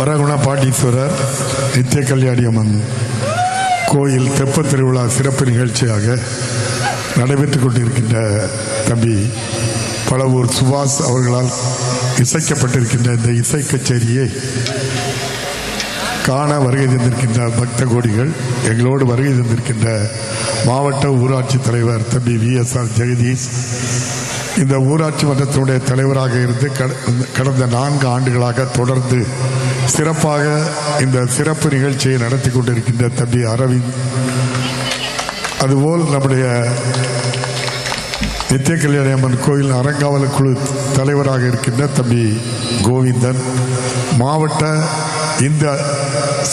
வரகுண பாட்டீஸ்வரர் நித்திய கல்யாணியம்மன் கோயில் தெப்ப திருவிழா சிறப்பு நிகழ்ச்சியாக நடைபெற்றுக் கொண்டிருக்கின்ற தம்பி பழவூர் சுபாஷ் அவர்களால் இசைக்கப்பட்டிருக்கின்ற இந்த இசை கச்சேரியை காண வருகை தந்திருக்கின்ற பக்த கோடிகள் எங்களோடு வருகை தந்திருக்கின்ற மாவட்ட ஊராட்சி தலைவர் தம்பி வி எஸ் ஆர் ஜெகதீஷ். இந்த ஊராட்சி மன்றத்தினுடைய தலைவராக இருந்து கட- கடந்த நான்கு ஆண்டுகளாக தொடர்ந்து சிறப்பாக இந்த சிறப்பு நிகழ்ச்சியை நடத்தி கொண்டிருக்கின்ற தம்பி அரவிந்த். அதுபோல் நம்முடைய நித்திய கல்யாணி அம்மன் கோயில் அறங்காவல் குழு தலைவராக இருக்கின்ற தம்பி கோவிந்தன் மாவட்ட இந்த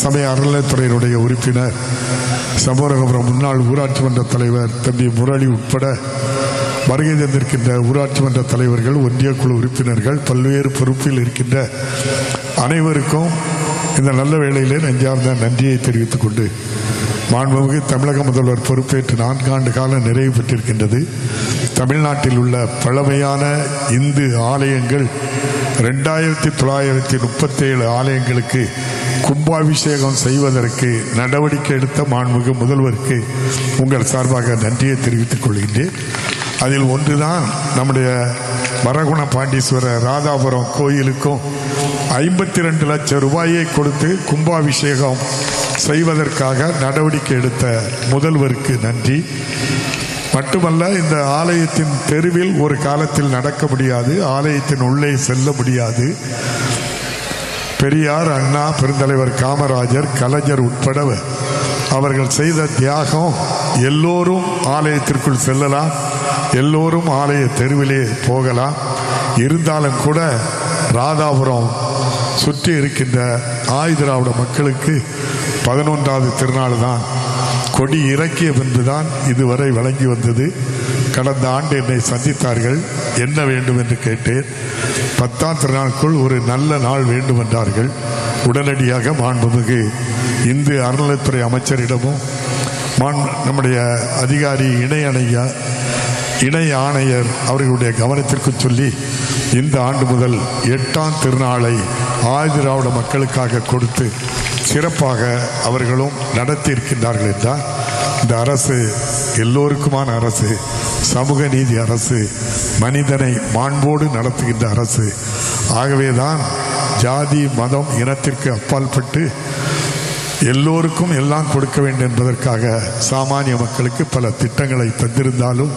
சமய அறநிலைத்துறையினுடைய உறுப்பினர் சமூகபுரம் முன்னாள் ஊராட்சி மன்ற தலைவர் தம்பி முரளி உட்பட வருகை தந்திருக்கின்ற ஊராட்சி மன்ற தலைவர்கள் ஒன்றிய குழு உறுப்பினர்கள் பல்வேறு பொறுப்பில் இருக்கின்ற அனைவருக்கும் இந்த நல்ல வேளையிலே நெஞ்சார்ந்த நன்றியை தெரிவித்துக் கொண்டு மாண்புமிகு தமிழக முதல்வர் பொறுப்பேற்று நான்காண்டு காலம் நிறைவு பெற்றிருக்கின்றது. தமிழ்நாட்டில் உள்ள பழமையான இந்து ஆலயங்கள் ரெண்டாயிரத்தி தொள்ளாயிரத்தி முப்பத்தேழு ஆலயங்களுக்கு கும்பாபிஷேகம் செய்வதற்கு நடவடிக்கை எடுத்த மாண்புமிகு முதல்வருக்கு உங்கள் சார்பாக நன்றியை தெரிவித்துக் கொள்கின்றேன். அதில் ஒன்றுதான் நம்முடைய வரகுண பாண்டீஸ்வரர் ராதாபுரம் கோயிலுக்கும் ஐம்பத்தி ரெண்டு லட்சம் ரூபாயை கொடுத்து கும்பாபிஷேகம் செய்வதற்காக நடவடிக்கை எடுத்த முதல்வருக்கு நன்றி. மட்டுமல்ல இந்த ஆலயத்தின் தெருவில் ஒரு காலத்தில் நடக்க முடியாது ஆலயத்தின் உள்ளே செல்ல முடியாது. பெரியார் அண்ணா பெருந்தலைவர் காமராஜர் கலைஞர் உட்பட அவர்கள் செய்த தியாகம் எல்லோரும் ஆலயத்திற்குள் செல்லலாம். எல்லோரும் ஆலய தெருவிலே போகலாம். இருந்தாலும் கூட ராதாபுரம் சுற்றி இருக்கின்ற ஆயுதிராவிட மக்களுக்கு பதினொன்றாவது திருநாள் தான் கொடி இறக்கிய பின்புதான் இதுவரை வழங்கி வந்தது. கடந்த ஆண்டு என்னை சந்தித்தார்கள். என்ன வேண்டும் என்று கேட்டேன். பத்தாம் திருநாளுக்குள் ஒரு நல்ல நாள் வேண்டும் என்றார்கள். உடனடியாக மாண்புமிகு இந்து அறநிலைத்துறை அமைச்சரிடமும் மாண் நம்முடைய அதிகாரி இணையணையா இணை ஆணையர் அவர்களுடைய கவனத்திற்கு சொல்லி இந்த ஆண்டு முதல் எட்டாம் திருநாளை ஆதிராவிட மக்களுக்காக கொடுத்து சிறப்பாக அவர்களும் நடத்தி இருக்கின்றார்கள் என்றால் இந்த அரசு எல்லோருக்குமான அரசு சமூக நீதி அரசு மனிதனை மாண்போடு நடத்துகின்ற அரசு. ஆகவேதான் ஜாதி மதம் இனத்திற்கு அப்பாற்பட்டு எல்லோருக்கும் எல்லாம் கொடுக்க வேண்டும் என்பதற்காக சாமானிய மக்களுக்கு பல திட்டங்களை தந்திருந்தாலும்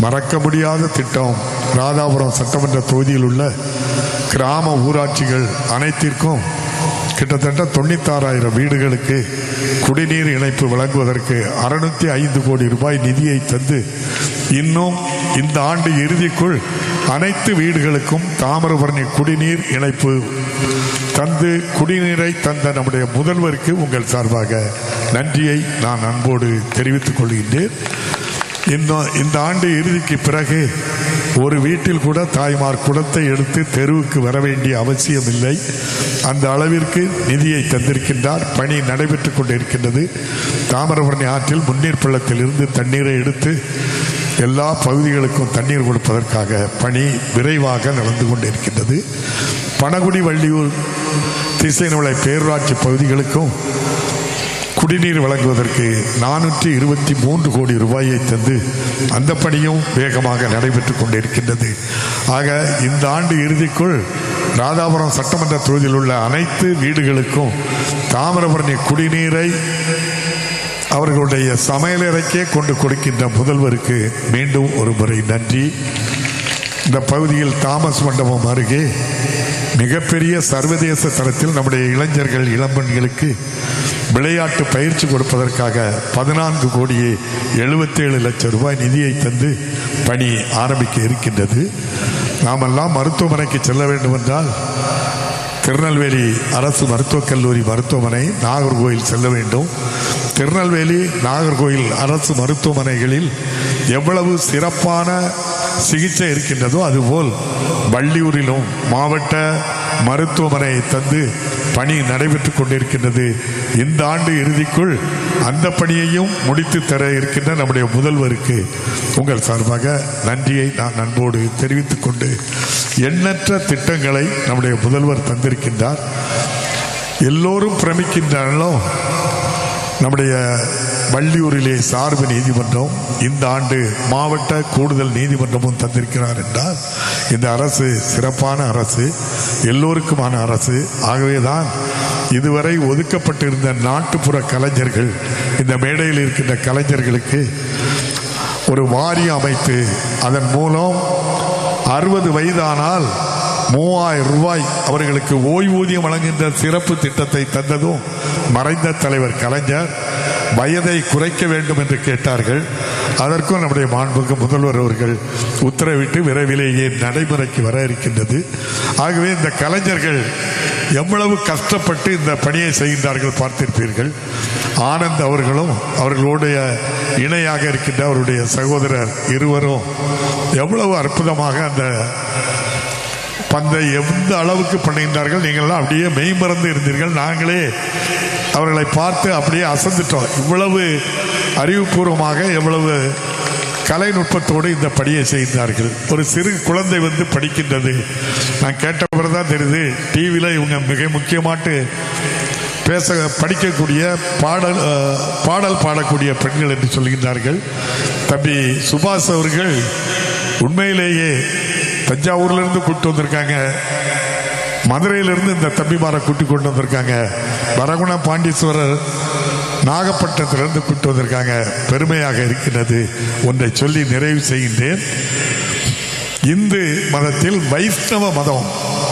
மறக்க முடியாத திட்டம் ராதாபுரம் சட்டமன்ற தொகுதியில் உள்ள கிராம ஊராட்சிகள் அனைத்திற்கும் கிட்டத்தட்ட தொண்ணூத்தாறாயிரம் வீடுகளுக்கு குடிநீர் இணைப்பு வழங்குவதற்கு அறுநூத்தி ஐந்து கோடி ரூபாய் நிதியை தந்து இன்னும் இந்த ஆண்டு இறுதிக்குள் அனைத்து வீடுகளுக்கும் தாமிரபரணி குடிநீர் இணைப்பு தந்து குடிநீரை தந்த நம்முடைய முதல்வருக்கு உங்கள் சார்பாக நன்றியை நான் அன்போடு தெரிவித்துக் கொள்கின்றேன். இன்னும் இந்த ஆண்டு இறுதிக்கு பிறகு ஒரு வீட்டில் கூட தாய்மார் குடத்தை எடுத்து தெருவுக்கு வர வேண்டிய அவசியம் இல்லை. அந்த அளவிற்கு நிதியை தந்திருக்கின்றார். பணி நடைபெற்றுக் கொண்டிருக்கின்றது. தாமிரபரணி ஆற்றில் முன்னீர் பள்ளத்தில் இருந்து தண்ணீரை எடுத்து எல்லா பகுதிகளுக்கும் தண்ணீர் கொடுப்பதற்காக பணி விரைவாக நடந்து கொண்டிருக்கின்றது. பனகுடி வள்ளியூர் திசைநிலை பேரூராட்சி பகுதிகளுக்கும் குடிநீர் வழங்குவதற்கு நானூற்றி இருபத்தி மூன்று கோடி ரூபாயை தந்து அந்த பணியும் வேகமாக நடைபெற்று கொண்டிருக்கின்றது. ஆக இந்த ஆண்டு இறுதிக்குள் ராதாபுரம் சட்டமன்ற தொகுதியில் உள்ள அனைத்து வீடுகளுக்கும் தாமிரபரணி குடிநீரை அவர்களுடைய சமையலறைக்கே கொண்டு கொடுக்கின்ற முதல்வருக்கு மீண்டும் ஒரு முறை நன்றி. இந்த பகுதியில் தாமஸ் மண்டபம் அருகே மிகப்பெரிய சர்வதேச தரத்தில் நம்முடைய இளைஞர்கள் இளம்பெண்களுக்கு விளையாட்டு பயிற்சி கொடுப்பதற்காக பதினான்கு கோடியே எழுபத்தேழு லட்சம் ரூபாய் நிதியை தந்து பணி ஆரம்பிக்க இருக்கின்றது. நாமெல்லாம் மருத்துவமனைக்கு செல்ல வேண்டும் என்றால் திருநெல்வேலி அரசு மருத்துவக் கல்லூரி மருத்துவமனை நாகர்கோவில் செல்ல வேண்டும். திருநெல்வேலி நாகர்கோயில் அரசு மருத்துவமனைகளில் எவ்வளவு சிறப்பான சிகிச்சை இருக்கின்றதோ அதுபோல் வள்ளியூரிலும் மாவட்ட மருத்துவமனை தந்து பணி நடைபெற்றுக் கொண்டிருக்கின்றது. இந்த ஆண்டு இறுதிக்குள் அந்த பணியையும் முடித்து தர இருக்கின்ற நம்முடைய முதல்வருக்கு உங்கள் சார்பாக நன்றியை நான் அன்போடு தெரிவித்துக் கொண்டு எண்ணற்ற திட்டங்களை நம்முடைய முதல்வர் தந்திருக்கின்றார். எல்லோரும் பிரமிக்கின்றாலும் நம்முடைய வள்ளியூரிலே சார்பு நீதிமன்றம் இந்த ஆண்டு மாவட்ட கூடுதல் நீதிமன்றமும் தந்திருக்கிறார் என்றால் இந்த அரசு சிறப்பான அரசு எல்லோருக்குமான அரசு. ஆகவேதான் இதுவரை ஒதுக்கப்பட்டிருந்த நாட்டுப்புற கலைஞர்கள் இந்த மேடையில் இருக்கின்ற கலைஞர்களுக்கு ஒரு வாரியம் அமைத்து அதன் மூலம் அறுபது வயதானால் மூவாயிரம் ரூபாய் அவர்களுக்கு ஓய்வூதியம் வழங்குகின்ற சிறப்பு திட்டத்தை தந்ததும் மறைந்த தலைவர் கலைஞர் வயதை குறைக்க வேண்டும் என்று கேட்டார்கள். அதற்கும் நம்முடைய மாண்புக்கு முதல்வர் அவர்கள் உத்தரவிட்டு விரைவிலேயே நடைமுறைக்கு வர இருக்கின்றது. ஆகவே இந்த கலைஞர்கள் எவ்வளவு கஷ்டப்பட்டு இந்த பணியை செய்கின்றார்கள் பார்த்திருப்பீர்கள். ஆனந்த் அவர்களும் அவர்களுடைய இணையாக இருக்கின்ற அவருடைய சகோதரர் இருவரும் எவ்வளவு அற்புதமாக அந்த பந்தை எந்த அளவுக்கு பண்ணியிருந்தார்கள் நீங்கள்லாம் அப்படியே மெய்மறந்து இருந்தீர்கள். நாங்களே அவர்களை பார்த்து அப்படியே அசந்துட்டோம். இவ்வளவு அறிவுபூர்வமாக எவ்வளவு கலைநுட்பத்தோடு இந்த பணியை செய்தார்கள். ஒரு சிறு குழந்தை வந்து படிக்கின்றது. நான் கேட்டவர் தான் தெரியுது டிவியில் இவங்க மிக முக்கியமாட்டு பேச படிக்கக்கூடிய பாடல் பாடல் பாடக்கூடிய பெண்கள் என்று சொல்கின்றார்கள். தம்பி சுபாஷ் அவர்கள் உண்மையிலேயே தஞ்சாவூர்ல இருந்து கூட்டு வந்திருக்காங்க. மதுரையிலிருந்து இந்த தம்பிமாரை கூட்டி கொண்டு வந்திருக்காங்க. வரகுண பாண்டீஸ்வரர் நாகப்பட்டினத்திலிருந்து கூட்டு வந்திருக்காங்க. பெருமையாக இருக்கின்றது. ஒன்றை சொல்லி நிறைவு செய்கின்றேன். இந்து மதத்தில் வைஷ்ணவ மதம்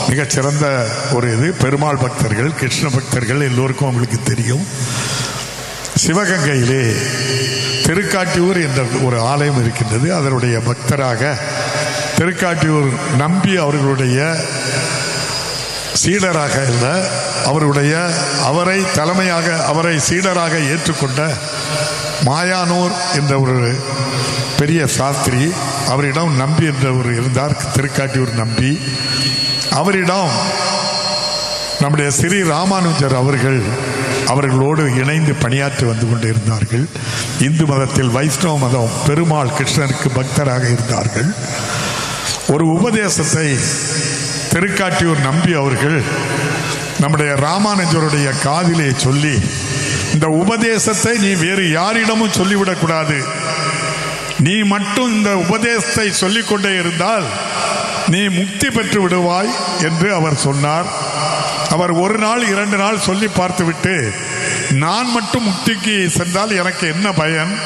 மிகச்சிறந்த ஒரு இது. பெருமாள் பக்தர்கள் கிருஷ்ண பக்தர்கள் எல்லோருக்கும் அவங்களுக்கு தெரியும். சிவகங்கையிலே திருக்காட்டியூர் என்ற ஒரு ஆலயம் இருக்கின்றது. அதனுடைய பக்தராக திருக்காட்டியூர் நம்பி அவர்களுடைய சீடராக இருந்த அவருடைய அவரை தலைமையாக அவரை சீடராக ஏற்றுக்கொண்ட மாயானூர் என்ற ஒரு பெரிய சாஸ்திரி அவரிடம் நம்பி என்ற ஒரு இருந்தார் திருக்காட்டியூர் நம்பி. அவரிடம் நம்முடைய ஸ்ரீ ராமானுஜர் அவர்கள் அவர்களோடு இணைந்து பணியாற்றி வந்து கொண்டிருந்தார்கள். இந்து மதத்தில் வைஷ்ணவ மதம் பெருமாள் கிருஷ்ணனுக்கு பக்தராக இருந்தார்கள். ஒரு உபதேசத்தை திருக்காட்டியூர் நம்பி அவர்கள் நம்முடைய ராமானுஜருடைய காதிலே சொல்லி இந்த உபதேசத்தை நீ வேறு யாரிடமும் சொல்லிவிடக்கூடாது. நீ மட்டும் இந்த உபதேசத்தை சொல்லிக்கொண்டே இருந்தால் நீ முக்தி பெற்று விடுவாய் என்று அவர் சொன்னார். அவர் ஒரு நாள் இரண்டு நாள் சொல்லி பார்த்துவிட்டு நான் மட்டும் முக்திக்கு சென்றால் எனக்கு என்ன பயன்?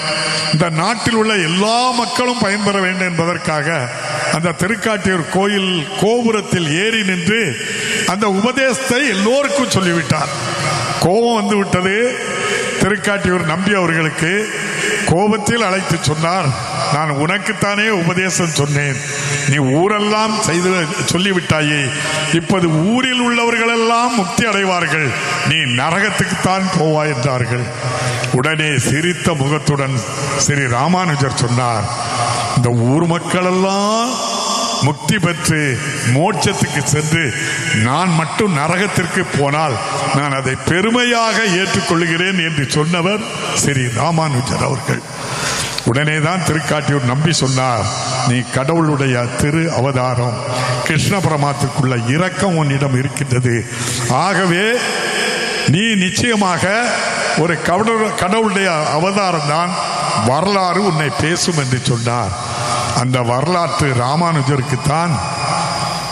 இந்த நாட்டில் உள்ள எல்லா மக்களும் பயன்பெற வேண்டும் என்பதற்காக அந்த திருக்காட்டியூர் கோயில் கோபுரத்தில் ஏறி நின்று அந்த உபதேசத்தை எல்லோருக்கும் சொல்லிவிட்டார். கோபம் வந்து விட்டது. திருக்காட்டியூர் நம்பி அவர்களுக்கு கோபத்தில் அழைத்து சொன்னார். நான் உனக்குத்தானே உபதேசம் சொன்னேன். நீ ஊரெல்லாம் செய்து சொல்லிவிட்டாயே. இப்போது ஊரில் உள்ளவர்களெல்லாம் முக்தி அடைவார்கள். நீ நரகத்துக்குத்தான் போவாய் என்றார்கள். உடனே சிரித்த முகத்துடன் ஸ்ரீ ராமானுஜர் சொன்னார் இந்த ஊர் மக்களெல்லாம் முக்தி பெற்று மோட்சத்துக்கு சென்று நான் மட்டும் நரகத்திற்கு போனால் நான் அதை பெருமையாக ஏற்றுக்கொள்கிறேன் என்று சொன்னவர் ஸ்ரீ ராமானுஜர் அவர்கள். உடனே தான் திருக்காட்டியூர் நம்பி சொன்னார் நீ கடவுளுடைய திரு அவதாரம் கிருஷ்ண பரமாத்துக்குள்ள இரக்கம் உன்னிடம் இருக்கின்றது. ஆகவே நீ நிச்சயமாக ஒரு கடவுள் கடவுளுடைய அவதாரம் தான் வரலாறு உன்னை பேசும் என்று சொன்னார். அந்த வரலாற்று ராமானுஜருக்கு தான்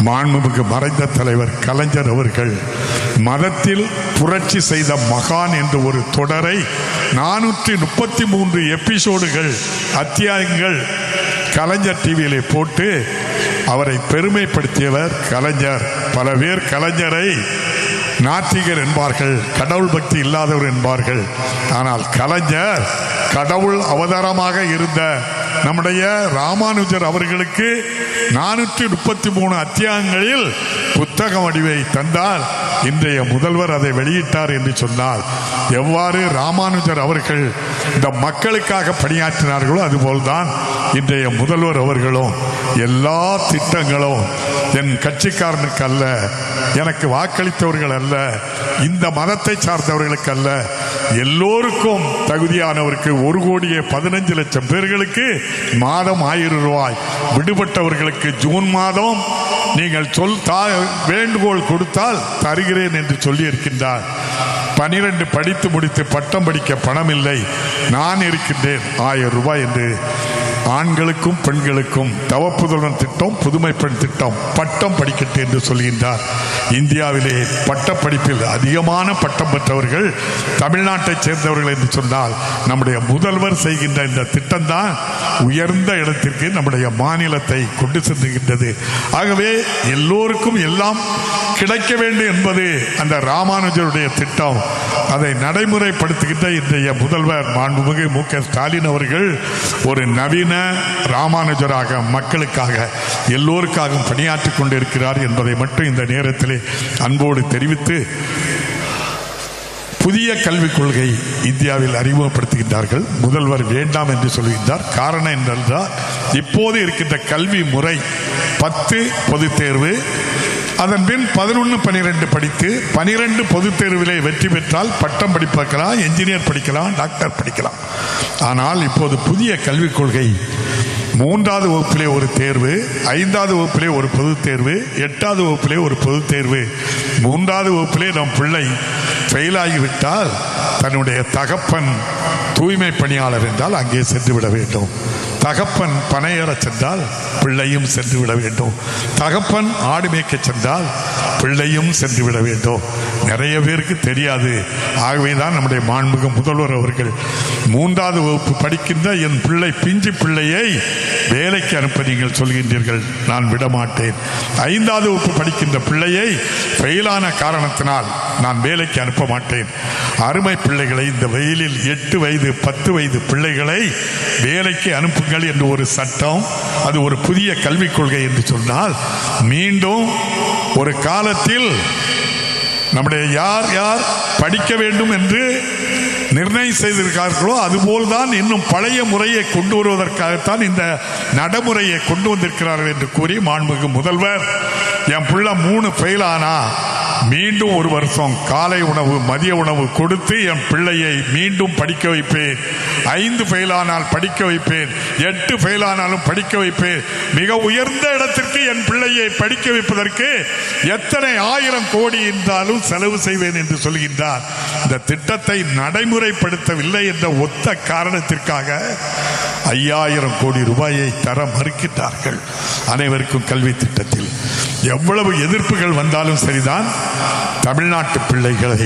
மாண்புமிகு மறைந்த தலைவர் கலைஞர் அவர்கள் மதத்தில் புரட்சி செய்த மகான் என்ற ஒரு தொடரை நானூற்றி முப்பத்தி மூன்று எபிசோடுகள் அத்தியாயங்கள் கலைஞர் டிவியிலே போட்டு அவரை பெருமைப்படுத்தியவர் கலைஞர். பல பேர் கலைஞரை நாத்திகர் என்பார்கள் கடவுள் பக்தி இல்லாதவர் என்பார்கள். ஆனால் கலைஞர் கடவுள் அவதாரமாக இருந்த நம்முடைய ராமானுஜர் அவர்களுக்கு நானூற்றி முப்பத்தி மூணு அத்தியாயங்களில் புத்தக வடிவை தந்தால் இன்றைய முதல்வர் அதை வெளியிட்டார் என்று சொன்னால் எவ்வாறு ராமானுஜர் அவர்கள் இந்த மக்களுக்காக பணியாற்றினார்களோ அதுபோல்தான் இன்றைய முதல்வர் அவர்களும் எல்லா திட்டங்களும் என் கட்சிக்காரனுக்கு அல்ல எனக்கு வாக்களித்தவர்கள் அல்ல இந்த மதத்தை சார்ந்தவர்களுக்கு அல்ல எல்லோருக்கும் தகுதியானவருக்கு ஒரு கோடியே பதினஞ்சு லட்சம் பேர்களுக்கு மாதம் ஆயிரம் ரூபாய். விடுபட்டவர்களுக்கு ஜூன் மாதம் நீங்கள் சொல் தா வேண்டுகோள் கொடுத்தால் தருகிறேன் என்று சொல்லியிருக்கின்றார். பனிரெண்டு படித்து முடித்து பட்டம் படிக்க பணம் இல்லை நான் இருக்கின்றேன். ஆயிரம் ரூபாய் என்று ஆண்களுக்கும் பெண்களுக்கும் தவப்புதல்வன் திட்டம் புதுமை பெண் திட்டம் பட்டம் படிக்கட்டு என்று சொல்கின்றார். இந்தியாவிலே பட்டப்படிப்பில் அதிகமான பட்டம் பெற்றவர்கள் தமிழ்நாட்டைச் சேர்ந்தவர்கள் என்று சொன்னால் நம்முடைய முதல்வர் செய்கின்ற இந்த திட்டம்தான் உயர்ந்த இடத்திற்கு நம்முடைய மாநிலத்தை கொண்டு சென்றுகின்றது ஆகவே எல்லோருக்கும் எல்லாம் கிடைக்க வேண்டும் என்பது அந்த ராமானுஜருடைய திட்டம். அதை நடைமுறைப்படுத்துகின்ற இன்றைய முதல்வர் மாண்புமிகு மு. க. ஸ்டாலின் அவர்கள் ஒரு நவீன என்ன ராமானுஜராக மக்களுக்காக எல்லோருக்காகவும் பணியாற்றிக் கொண்டிருக்கிறார் என்பதை மட்டும் இந்த நேரத்திலே அன்போடு தெரிவித்து புதிய கல்விக் கொள்கை இந்தியாவில் அறிமுகப்படுத்துகின்றார்கள். முதல்வர் வேண்டாம் என்று சொல்கின்றார். காரணம் என்னென்றால் இப்போது இருக்கின்ற கல்வி முறை பத்து பொதுத் தேர்வு அதன் பின் பதினொன்று பனிரெண்டு படித்து பனிரெண்டு பொதுத் தேர்விலே வெற்றி பெற்றால் பட்டம் படிக்கலாம் என்ஜினியர் படிக்கலாம் டாக்டர் படிக்கலாம். ஆனால் இப்போது புதிய கல்விக் கொள்கை மூன்றாவது வகுப்பிலே ஒரு தேர்வு ஐந்தாவது வகுப்பிலே ஒரு பொதுத் தேர்வு எட்டாவது வகுப்பிலே ஒரு பொதுத் தேர்வு. மூன்றாவது வகுப்பிலே நம் பிள்ளை ஃபெயில் ஆகிவிட்டால் தன்னுடைய தகப்பன் தூய்மை பணியாளர் என்றால் அங்கே சென்று விட வேண்டும். தகப்பன் பனையேற சென்றால் பிள்ளையும் சென்று விட வேண்டும். தகப்பன் ஆடு மேய்க்கச் சென்றால் பிள்ளையும் சென்று விட வேண்டும். நிறைய பேருக்கு தெரியாது. ஆகவேதான் நம்முடைய மாண்புக முதல்வர் அவர்கள் மூன்றாவது வகுப்பு படிக்கின்ற என் பிள்ளை பிஞ்சு பிள்ளையை வேலைக்கு அனுப்ப நீங்கள் சொல்கின்றீர்கள். நான் விட மாட்டேன் ஐந்தாவது வகுப்பு படிக்கின்ற பிள்ளையை ஃபெயிலான காரணத்தினால் நான் வேலைக்கு அனுப்ப மாட்டேன். அருமை பிள்ளைகளை இந்த வெயிலில் எட்டு வயது பத்து வயது பிள்ளைகளை வேலைக்கு அனுப்புங்கள் என்று ஒரு சட்டம் அது ஒரு புதிய கல்விக் கொள்கை என்று சொன்னால் மீண்டும் ஒரு காலத்தில் நம்முடைய யார் யார் படிக்க வேண்டும் என்று நிர்ணயம் செய்திருக்கிறார்களோ அதுபோல்தான் இன்னும் பழைய முறையை கொண்டு வருவதற்காகத்தான் இந்த நடைமுறையை கொண்டு வந்திருக்கிறார்கள் என்று கூறி மாண்புமிகு முதல்வர் என் பிள்ளை மூணு ஃபெயில் ஆனா மீண்டும் ஒரு வருஷம் காலை உணவு மதிய உணவு கொடுத்து என் பிள்ளையை மீண்டும் படிக்க வைப்பேன். ஐந்து ஃபெயிலானால் படிக்க வைப்பேன். எட்டு ஃபெயிலானாலும் படிக்க வைப்பேன். மிக உயர்ந்த இடத்திற்கு என் பிள்ளையை படிக்க வைப்பதற்கு எத்தனை ஆயிரம் கோடி இருந்தாலும் செலவு செய்வேன் என்று சொல்கின்றார். இந்த திட்டத்தை நடைமுறைப்படுத்தவில்லை என்ற ஒத்த காரணத்திற்காக ஐயாயிரம் கோடி ரூபாயை தர மறுக்கின்றார்கள். அனைவருக்கும் கல்வி திட்டத்தில். எவ்வளவு எதிர்ப்புகள் வந்தாலும் சரிதான். தமிழ்நாட்டு பிள்ளைகளை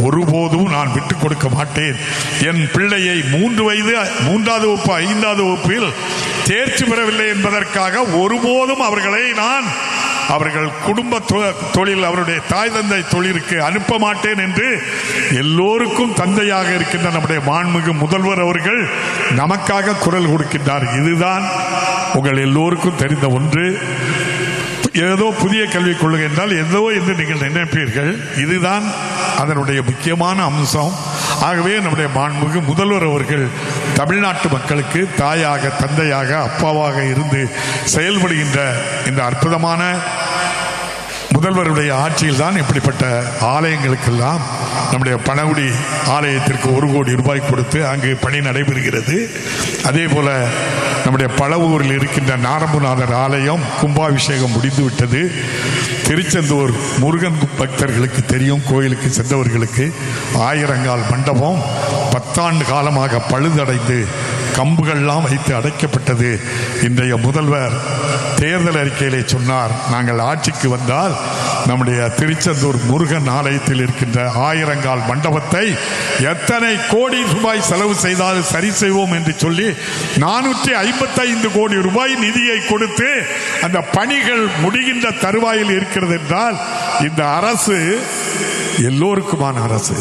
ஒருபோதும் நான் விட்டுக் கொடுக்க மாட்டேன். என் பிள்ளையை மூன்று வயது மூன்றாவது வகுப்பு ஐந்தாவது வகுப்பில் தேர்ச்சி பெறவில்லை என்பதற்காக ஒருபோதும் அவர்களை நான் அவர்கள் குடும்ப தொ- தொழில் அவருடைய தாய் தந்தை தொழிலுக்கு அனுப்ப மாட்டேன் என்று எல்லோருக்கும் தந்தையாக இருக்கின்ற நம்முடைய மாண்புமிகு முதல்வர் அவர்கள் நமக்காக குரல் கொடுக்கின்றார். இதுதான் உங்கள் எல்லோருக்கும் தெரிந்த ஒன்று. ஏதோ புதிய கல்விக் கொள்கை என்றால் ஏதோ என்று நீங்கள் நினைப்பீர்கள். இதுதான் அதனுடைய முக்கியமான அம்சம். ஆகவே நம்முடைய மாண்புக்கு முதல்வர் அவர்கள் தமிழ்நாட்டு மக்களுக்கு தாயாக தந்தையாக அப்பாவாக இருந்து செயல்படுகின்ற இந்த அற்புதமான முதல்வருடைய ஆட்சியில் தான் இப்படிப்பட்ட ஆலயங்களுக்கெல்லாம் நம்முடைய பணகுடி ஆலயத்திற்கு ஒரு கோடி ரூபாய் கொடுத்து அங்கு பணி நடைபெறுகிறது. அதே போல நம்முடைய பழவூரில் இருக்கின்ற நாரம்புநாதர் ஆலயம் கும்பாபிஷேகம் முடிந்துவிட்டது. திருச்செந்தூர் முருகன் பக்தர்களுக்கு தெரியும் கோயிலுக்கு சென்றவர்களுக்கு ஆயிரங்கால் மண்டபம் பத்தாண்டு காலமாக பழுதடைந்து கம்புகள்லாம் வைத்து அடைக்கப்பட்டது. இன்றைய முதல்வர் தேர்தல் அறிக்கையிலே சொன்னார் நாங்கள் ஆட்சிக்கு வந்தால் நம்முடைய திருச்செந்தூர் முருகன் ஆலயத்தில் இருக்கின்ற ஆயிரங்கால் மண்டபத்தை எத்தனை கோடி ரூபாய் செலவு செய்தால் சரி செய்வோம் என்று சொல்லி நானூற்றி ஐம்பத்தைந்து கோடி ரூபாய் நிதியை கொடுத்து அந்த பணிகள் முடிகின்ற தருவாயில் இருக்கிறது என்றால் இந்த அரசு எல்லோருக்குமான அரசு.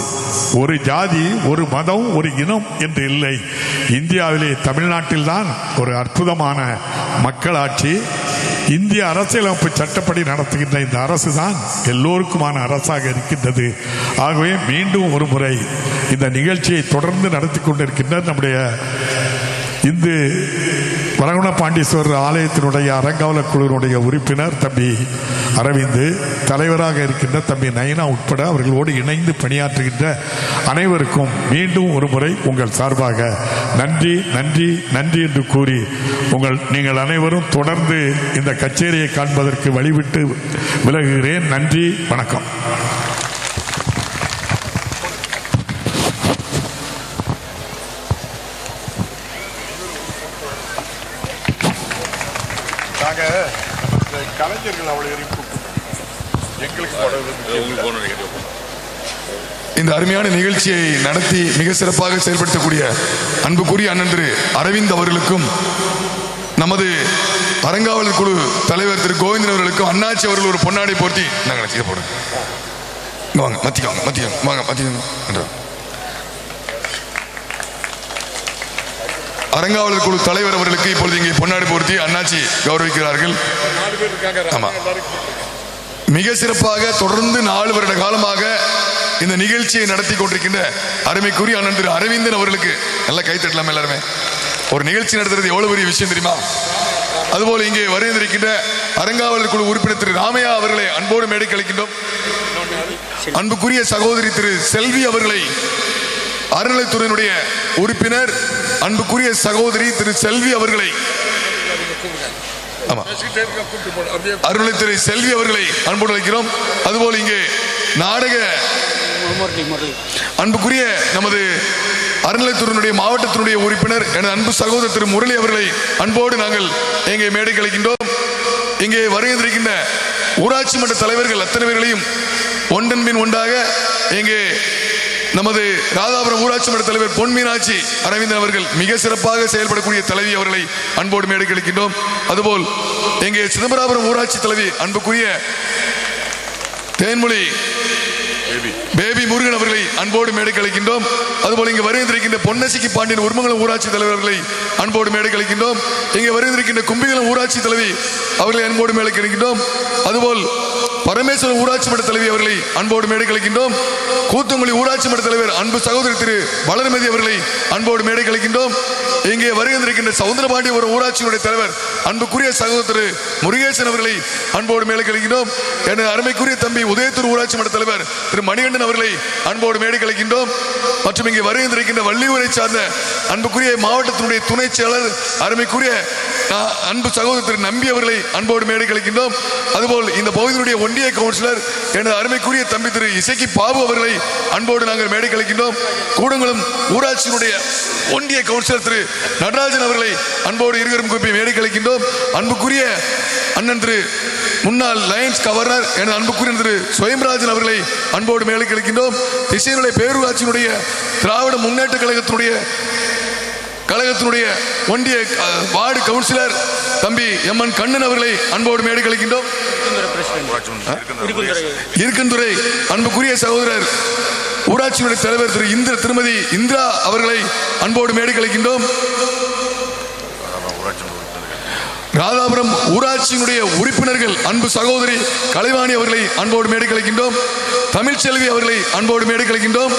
ஒரு ஜாதி ஒரு மதம் ஒரு இனம் என்று இல்லை. இந்தியாவிலே தமிழ்நாட்டில் தான் ஒரு அற்புதமான மக்களாட்சி. இந்திய அரசியலமைப்பு சட்டப்படி நடத்துகின்ற இந்த அரசு தான் எல்லோருக்குமான அரசாக இருக்கின்றது. ஆகவே மீண்டும் ஒரு முறை இந்த நிகழ்ச்சியை தொடர்ந்து நடத்தி கொண்டிருக்கின்ற நம்முடைய இந்து வரகுண பாண்டீஸ்வரர் ஆலயத்தினுடைய அறங்காவலர் குழுவினுடைய உறுப்பினர் தம்பி அரவிந்து தலைவராக இருக்கின்ற தம்பி நயனா உட்பட அவர்களோடு இணைந்து பணியாற்றுகின்ற அனைவருக்கும் மீண்டும் ஒரு முறை உங்கள் சார்பாக நன்றி நன்றி நன்றி என்று கூறி உங்கள் நீங்கள் அனைவரும் தொடர்ந்து இந்த கச்சேரியை காண்பதற்கு வழிவிட்டு விலகுகிறேன். நன்றி வணக்கம். போன நினைக்கிறேன் இந்த அருமையான நிகழ்ச்சியை நடத்தி மிக சிறப்பாக செயல்படுத்தக்கூடிய அன்புக்குரிய அண்ணன் திரு அரவிந்த் அவர்களுக்கும் நமது அறங்காவலர் குழு தலைவர் திரு கோவிந்தன் அவர்களுக்கும் அண்ணாச்சி அவர்கள் ஒரு பொன்னாடை போர்த்தி. நாங்கள் போடுங்க. இங்க வாங்க மத்திக்கோங்க மத்திக்கோங்க வாங்க மத்திக்கோங்க அரங்காவலர் அறங்காவலர் குழு தலைவர் அவர்களுக்கு இப்பொழுது இங்கே பொன்னாடி போர்த்தி அண்ணாச்சி கௌரவிக்கிறார்கள். ஆமா. மிக சிறப்பாக தொடர்ந்து நாலு வருட காலமாக இந்த நிகழ்ச்சியை நடத்தி கொண்டிருக்கின்ற அருமைக்குரிய அண்ணன் திரு அரவிந்தன் அவர்களுக்கு நல்லா கைத்தட்டலாம் எல்லாருமே. ஒரு நிகழ்ச்சி நடத்துறது எவ்வளவு பெரிய விஷயம் தெரியுமா? அதுபோல இங்கே வருகின்ற அரங்காவலர் குழு உறுப்பினர் திரு ராமையா அவர்களை அன்போடு மேடை கழிக்கின்றோம் அன்புக்குரிய சகோதரி திரு செல்வி அவர்களை அறநிலைத்துறையினுடைய உறுப்பினர் அன்புக்குரிய சகோதரி திரு செல்வி அவர்களை. ஆமா. திரு அப்படியே செல்வி அவர்களை அன்போடு அழைக்கிறோம். அதுபோல் இங்கே நாடக அன்புக்குரிய நமது அறநிலைத்துறையினுடைய மாவட்டத்தினுடைய உறுப்பினர் எனது அன்பு சகோதரர் திரு முரளி அவர்களை அன்போடு நாங்கள் எங்கே மேடை கழிக்கின்றோம் இங்கே வருகின்றிருக்கின்ற ஊராட்சி மன்ற தலைவர்கள் அத்தனை பேர்களையும் ஒன்றன் பின் ஒன்றாக இங்கே நமது ராதாபுரம் ஊராட்சி மன்ற தலைவர் பொன் மீனாட்சி அரவிந்தன் அவர்கள் மிக சிறப்பாக செயல்படக்கூடிய தலைவி அவர்களை அன்போடு மேடை கழிக்கின்றோம் அதுபோல் இங்கே சிதம்பராபுரம் ஊராட்சி தலைவி அன்புக்குரிய தேன்மொழி பேபி. முருகன் அவர்களை அன்போடு மேடை கழிக்கின்றோம் அதுபோல் இங்கு வருகின்ற பொன்னசிக்கு பாண்டியன் உருமங்கலம் ஊராட்சி தலைவர்களை அன்போடு மேடை கழிக்கின்றோம் இங்கே வருகின்ற கும்பிகுளம் ஊராட்சி தலைவி அவர்களை அன்போடு மேடை கழிக்கின்றோம் அதுபோல் பரமேஸ்வரர் ஊராட்சி மன்ற தலைவி அவர்களை அன்போடு மேடை கழிக்கின்றோம் கூத்தங்குழி ஊராட்சி மன்ற தலைவர் அன்பு சகோதரர் திரு வளர்மதி அவர்களை அன்போடு மேடை கழிக்கின்றோம் இங்கே வருகின்ற சவுந்தரபாண்டி ஒரு ஊராட்சியினுடைய தலைவர் அன்புக்குரிய சகோதரர் முருகேசன் அவர்களை அன்போடு மேடை கழிக்கின்றோம் எனது அருமைக்குரிய தம்பி உதயத்தூர் ஊராட்சி மன்ற தலைவர் திரு மணிகண்டன் அவர்களை அன்போடு மேடை கழிக்கின்றோம் மற்றும் இங்கே வருகின்ற வள்ளியூரை சார்ந்த அன்புக்குரிய மாவட்டத்தினுடைய துணை செயலர் அருமைக்குரிய அன்பு சகோதரர் திரு நம்பி அவர்களை அன்போடு மேடை கழிக்கின்றோம் அதுபோல் இந்த பகுதியினுடைய ஒன்றிய கவுன்சிலர் எனது அருமைக்குரிய தம்பி திரு இசைக்கு பாபு அவர்களை அன்போடு நாங்கள் மேடை கழிக்கின்றோம் கூடங்குளம் ஊராட்சியினுடைய ஒன்றிய கவுன்சிலர் திரு நடராஜன் அவர்களை அன்போடு இருவரும் கூப்பி மேடை கழிக்கின்றோம் அன்புக்குரிய அண்ணன் திரு முன்னாள் லயன்ஸ் கவர்னர் எனது அன்புக்குரிய திரு சுயம்ராஜன் அவர்களை அன்போடு மேலே கழிக்கின்றோம் திசையினுடைய பேரூராட்சியினுடைய திராவிட முன்னேற்ற கழகத்தினுடைய கழகத்தினுடைய ஒன்றிய வார்டு கவுன்சிலர் தம்பி எம் என் கண்ணன் அவர்களை அன்போடு மேடை கழிக்கின்றோம் இருக்கன்துறை அன்புக்குரிய சகோதரர் ஊராட்சியுடைய தலைவர் திரு இந்திர திருமதி இந்திரா அவர்களை அன்போடு மேடை கழிக்கின்றோம் ராதாபுரம் ஊராட்சியினுடைய உறுப்பினர்கள் அன்பு சகோதரி கலைவாணி அவர்களை அன்போடு மேடை கழிக்கின்றோம் தமிழ்ச்செல்வி அவர்களை அன்போடு மேடை கழிக்கின்றோம்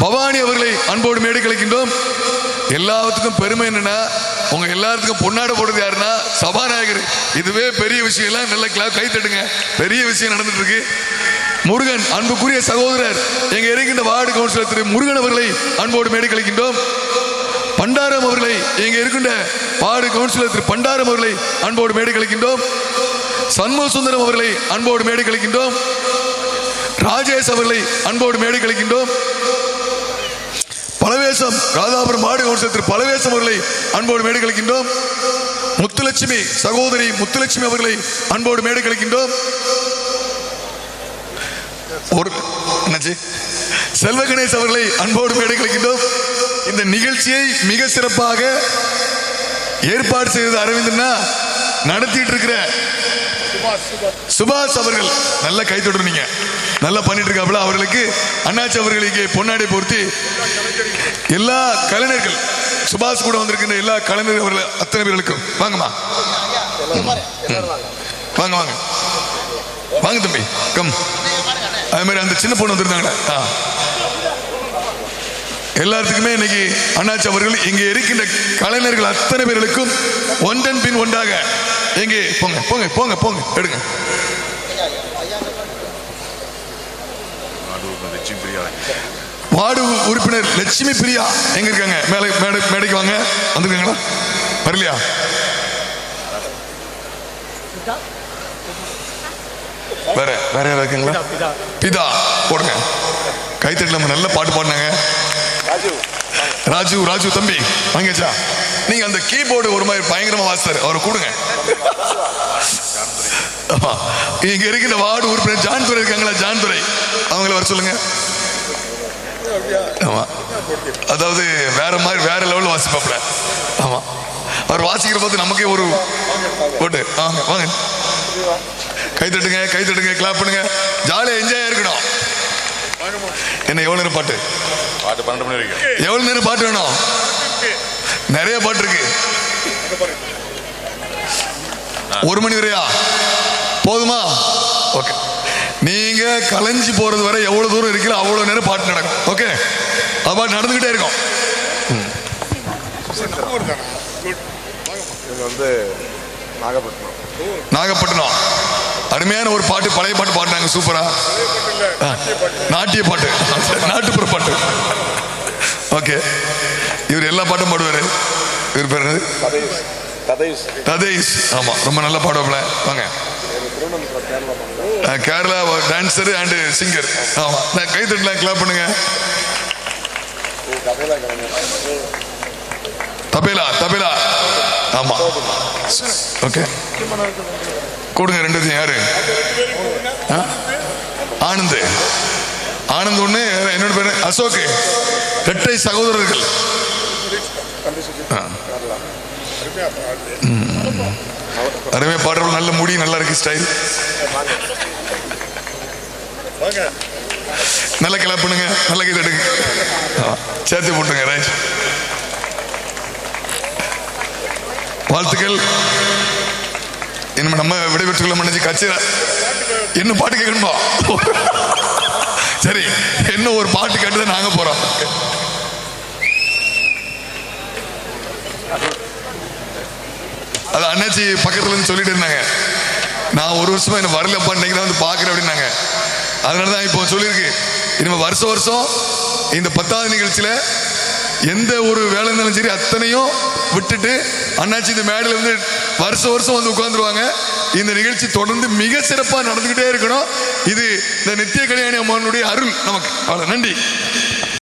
பவானி அவர்களை அன்போடு மேடை கழிக்கின்றோம் எல்லாத்துக்கும் பெருமை என்னன்னா உங்க எல்லாத்துக்கும் பொன்னாட போடுறது யாருன்னா சபாநாயகர். இதுவே பெரிய விஷயம் எல்லாம் நல்ல கை தட்டுங்க. பெரிய விஷயம் நடந்துட்டு இருக்கு முருகன் அன்புக்குரிய சகோதரர் எங்க இருக்கின்ற வார்டு கவுன்சிலர் திரு முருகன் அவர்களை அன்போடு மேடை கழிக்கின்றோம் பண்டாரம் அவர்களை இங்க இருக்கின்ற வார்டு கவுன்சிலர் திரு பண்டாரம் அவர்களை அன்போடு மேடை கழிக்கின்றோம் சண்முக சுந்தரம் அவர்களை அன்போடு மேடை கழிக்கின்றோம் ராஜேஷ் அவர்களை அன்போடு மேடை கழிக்கின்றோம் பலவேசம் ராதாபுரம் மாடு கவுன்சிலர் திரு பலவேசம் அவர்களை அன்போடு மேடை கழிக்கின்றோம் முத்துலட்சுமி சகோதரி முத்துலட்சுமி அவர்களை அன்போடு மேடை கழிக்கின்றோம் ஒரு என்னாச்சு? செல்வ கணேஷ் அவர்களை அன்போடு மேடை கழிக்கின்றோம் இந்த நிகழ்ச்சியை மிக சிறப்பாக ஏற்பாடு செய்தது அரவிந்தன்னா நடத்திட்டு இருக்கிற சுபாஷ் அவர்கள். நல்ல கை நீங்க நல்லா பண்ணிட்டு இருக்காப்புல அவர்களுக்கு. அண்ணாச்சி அவர்கள் இங்கே பொன்னாடை பொருத்தி எல்லா கலைஞர்கள் சுபாஷ் கூட வந்திருக்கின்ற எல்லா கலைஞர்கள் அவர்கள் அத்தனை பேர்களுக்கும். வாங்கம்மா. வாங்க வாங்க. வாங்க தம்பி கம். அது மாதிரி அந்த சின்ன பொண்ணு வந்திருந்தாங்க ஆ. எல்லாத்துக்குமே இன்னைக்கு அண்ணாச்சி அவர்கள் இங்கே இருக்கின்ற கலைஞர்கள் அத்தனை பேர்களுக்கும் ஒன்றன் பின் ஒன்றாக. எங்கே போங்க போங்க போங்க போங்க எடுங்க. லட்சுமி பிரியா. வார்டு உறுப்பினர் லட்சுமி பிரியா. எங்க இருக்காங்க மேலே மேடை மேடைக்கு வாங்க. வந்திருக்காங்களா? வரலையா? வேற வேற யாராவது இருக்காங்களா? பிதா போடுங்க. கைத்தட்டில் நம்ம நல்ல பாட்டு பாடினாங்க. ராஜு. ராஜு தம்பி வாங்கச்சா நீங்க அந்த கீபோர்டு ஒரு மாதிரி பயங்கரமா வாசித்தாரு அவரை கூடுங்க. இங்க இருக்கின்ற வார்டு உறுப்பினர் ஜான் துரை இருக்காங்களா? ஜான் துரை அவங்கள வர சொல்லுங்க. ஆமா. அதாவது வேற மாதிரி வேற லெவலில் வாசிப்பாப்ல ஆமா. அவர் வாசிக்கிற போது நமக்கே ஒரு போட்டு. வாங்க வாங்க. கை தட்டுங்க கை தட்டுங்க கிளாப் பண்ணுங்க. ஜாலியா என்ஜாய் இருக்கணும். என்ன எவ்வளவு நேரம் பாட்டு? பாட்டு பன்னெண்டு மணி வரைக்கும். எவ்வளவு நேரம் பாட்டு வேணும்? நிறைய பாட்டு இருக்கு. ஒரு மணி வரையா? போதுமா? ஓகே. நீங்க கலைஞ்சு போறது வரை எவ்வளவு தூரம் இருக்கீங்களோ அவ்வளவு நேரம் பாட்டு நடக்கும். ஓகே அது பாட்டு நடந்துகிட்டே இருக்கும். வந்து நாகப்பட்டினம். நாகப்பட்டினம். அருமையான ஒரு பாட்டு பழைய பாட்டு பாடினாங்க சூப்பரா நாட்டிய பாட்டு. நாட்டுப்புற பாட்டு. ஓகே இவர் எல்லா பாட்டும் பாடுவாரு. இவர் பேர் ததேஷ் ஆமா ரொம்ப நல்ல பாடுவாப்ல வாங்க. கேரளா டான்சர் அண்ட் சிங்கர் ஆமா. நான் கை தட்டலாம் கிளாப் பண்ணுங்க. தபேலா தபேலா. ஆமா. ஓகே கொடுங்க ரெண்டு யாரு? ஆனந்த். ஆனந்த் ஒண்ணு என்னோட பேரு அசோக். இரட்டை சகோதரர்கள். ஆ. அருமையா பாடுறவங்க நல்ல முடி நல்லா இருக்கு ஸ்டைல் நல்ல கிளப் பண்ணுங்க நல்ல கை தட்டுங்க. ஆ, சேர்த்து போட்டுங்க ரைட் வாழ்த்துக்கள். இனிமே நம்ம விடைபெற்றுள்ள மன்னிச்சு கட்சி என்ன பாட்டு கேட்கணுமா? சரி என்ன ஒரு பாட்டு கேட்டு தான் நாங்க போறோம். அது அண்ணாச்சி பக்கத்துல இருந்து சொல்லிட்டு இருந்தாங்க. நான் ஒரு வருஷமா என்ன வரலப்பா இன்னைக்கு தான் வந்து பாக்குறேன் அப்படின்னாங்க. அதனால தான் இப்போ சொல்லியிருக்கு. இனிமே வருஷம் வருஷம் இந்த பத்தாவது நிகழ்ச்சியில எந்த ஒரு வேலை இருந்தாலும் சரி அத்தனையும் விட்டுட்டு அண்ணாச்சி இந்த மேடையில் வந்து வருஷம் வருஷம் வந்து உட்காந்துருவாங்க இந்த நிகழ்ச்சி தொடர்ந்து மிக சிறப்பாக நடந்துக்கிட்டே இருக்கணும். இது இந்த நித்திய கல்யாணி அம்மனுடைய அருள் நமக்கு. அவ்வளோ நன்றி.